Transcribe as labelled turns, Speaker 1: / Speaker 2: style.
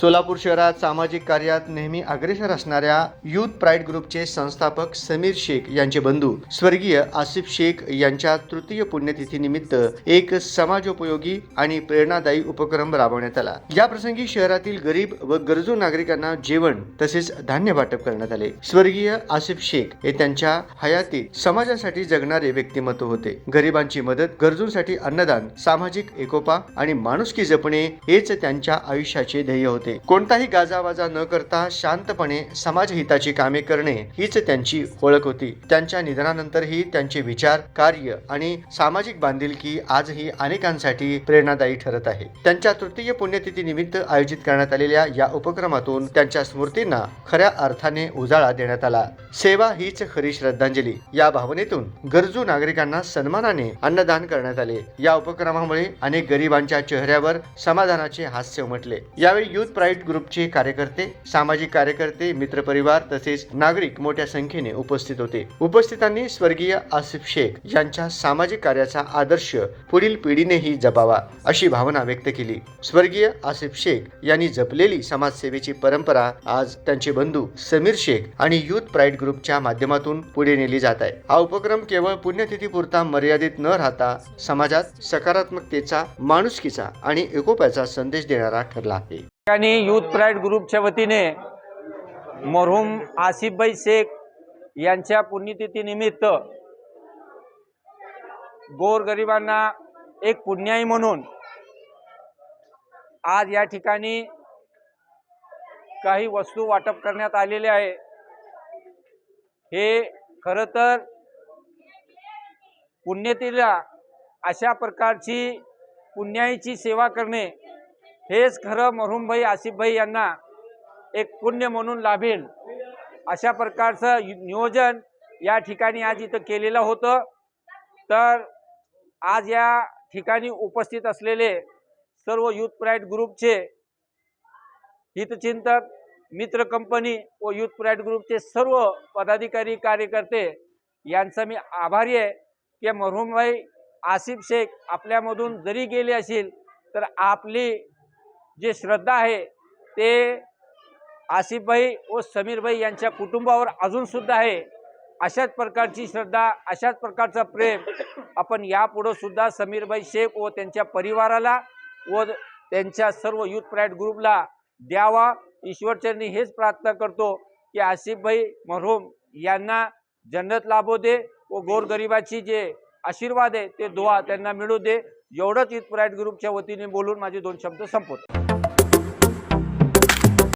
Speaker 1: सोलापूर शहरात सामाजिक कार्यात नेहमी अग्रेसर असणाऱ्या युथ प्राईड ग्रुपचे संस्थापक समीर शेख यांचे बंधू स्वर्गीय आसिफ शेख यांच्या तृतीय पुण्यतिथीनिमित्त एक समाजोपयोगी आणि प्रेरणादायी उपक्रम राबवण्यात आला. या प्रसंगी शहरातील गरीब व गरजू नागरिकांना जेवण तसेच धान्य वाटप करण्यात आले. स्वर्गीय आसिफ शेख हे त्यांच्या हयातीत समाजासाठी जगणारे व्यक्तिमत्व होते. गरिबांची मदत गरजूंसाठी अन्नदान सामाजिक एकोपा आणि माणुसकी जपणे हेच त्यांच्या आयुष्याचे ध्येय होते. कोणताही गाजावाजा न करता शांतपणे समाजहिताची कामे करणे हीच त्यांची ओळख होती. त्यांच्या निधनानंतरही त्यांचे विचार कार्य आणि सामाजिक बांधिलकी आजही अनेकांसाठी प्रेरणादायी ठरत आहे. त्यांच्या तृतीय पुण्यतिथी निमित्त आयोजित करण्यात आलेल्या या उपक्रमातून त्यांच्या स्मृतींना खऱ्या अर्थाने उजाळा देण्यात आला. सेवा हीच खरी श्रद्धांजली. या भावनेतून गरजू नागरिकांना सन्मानाने अन्नदान करण्यात आले. या उपक्रमामुळे अनेक गरिबांच्या चेहऱ्यावर समाधानाचे हास्य उमटले. यावेळी युथ प्राईड ग्रुपचे कार्यकर्ते सामाजिक कार्यकर्ते मित्रपरिवार तसेच नागरिक मोठ्या संख्येने उपस्थित होते. उपस्थितांनी स्वर्गीय आसिफ शेख यांच्या सामाजिक कार्याचा आदर्श पुढील पिढीनेही जपावा अशी भावना व्यक्त केली. स्वर्गीय आसिफ शेख यांनी जपलेली समाजसेवेची परंपरा आज त्यांचे बंधू समीर शेख आणि युथ प्राईड ग्रुपच्या माध्यमातून पुढे नेली जात आहे. हा उपक्रम केवळ पुण्यतिथीपुरता मर्यादित न राहता समाजात सकारात्मकतेचा माणुसकीचा आणि एकोप्याचा संदेश देणारा ठरला आहे.
Speaker 2: ठिकाणी युथ प्राईड ग्रुपच्या वतीने मरहूम आसिफबाई शेख यांच्या पुण्यतिथीनिमित्त गोरगरिबांना एक पुण्याई म्हणून आज या ठिकाणी काही वस्तू वाटप करण्यात आलेले आहे. हे खरं तर पुण्यतीला अशा प्रकारची पुण्याईची सेवा करणे हेच खरं मरहूमभाई आसिफभाई यांना एक पुण्य म्हणून लाभेल. अशा प्रकारचं यु- नियोजन या ठिकाणी आज इथं केलेलं होतं. तर आज या ठिकाणी उपस्थित असलेले सर्व युथ प्राईड ग्रुपचे हितचिंतक मित्र कंपनी व युथ प्राईड ग्रुपचे सर्व पदाधिकारी कार्यकर्ते यांचा मी आभारी आहे की मरहूमभाई आसिफ शेख आपल्यामधून जरी गेले असेल तर आपली जे श्रद्धा आहे ते आसिफभाई व समीरभाई यांच्या कुटुंबावर अजूनसुद्धा आहे. अशाच प्रकारची श्रद्धा अशाच प्रकारचं प्रेम आपण यापुढं सुद्धा समीरभाई शेख व त्यांच्या परिवाराला व त्यांच्या सर्व युथ प्राईड ग्रुपला द्यावा. ईश्वरचरणी हेच प्रार्थना करतो की आसिफभाई मरहूम यांना जन्नत लाभो दे व गोरगरिबाची जे आशीर्वाद आहे ते दुवा त्यांना मिळू दे. एवढंच युथ प्राईड ग्रुपच्या वतीने बोलून माझे दोन शब्द संपवतो.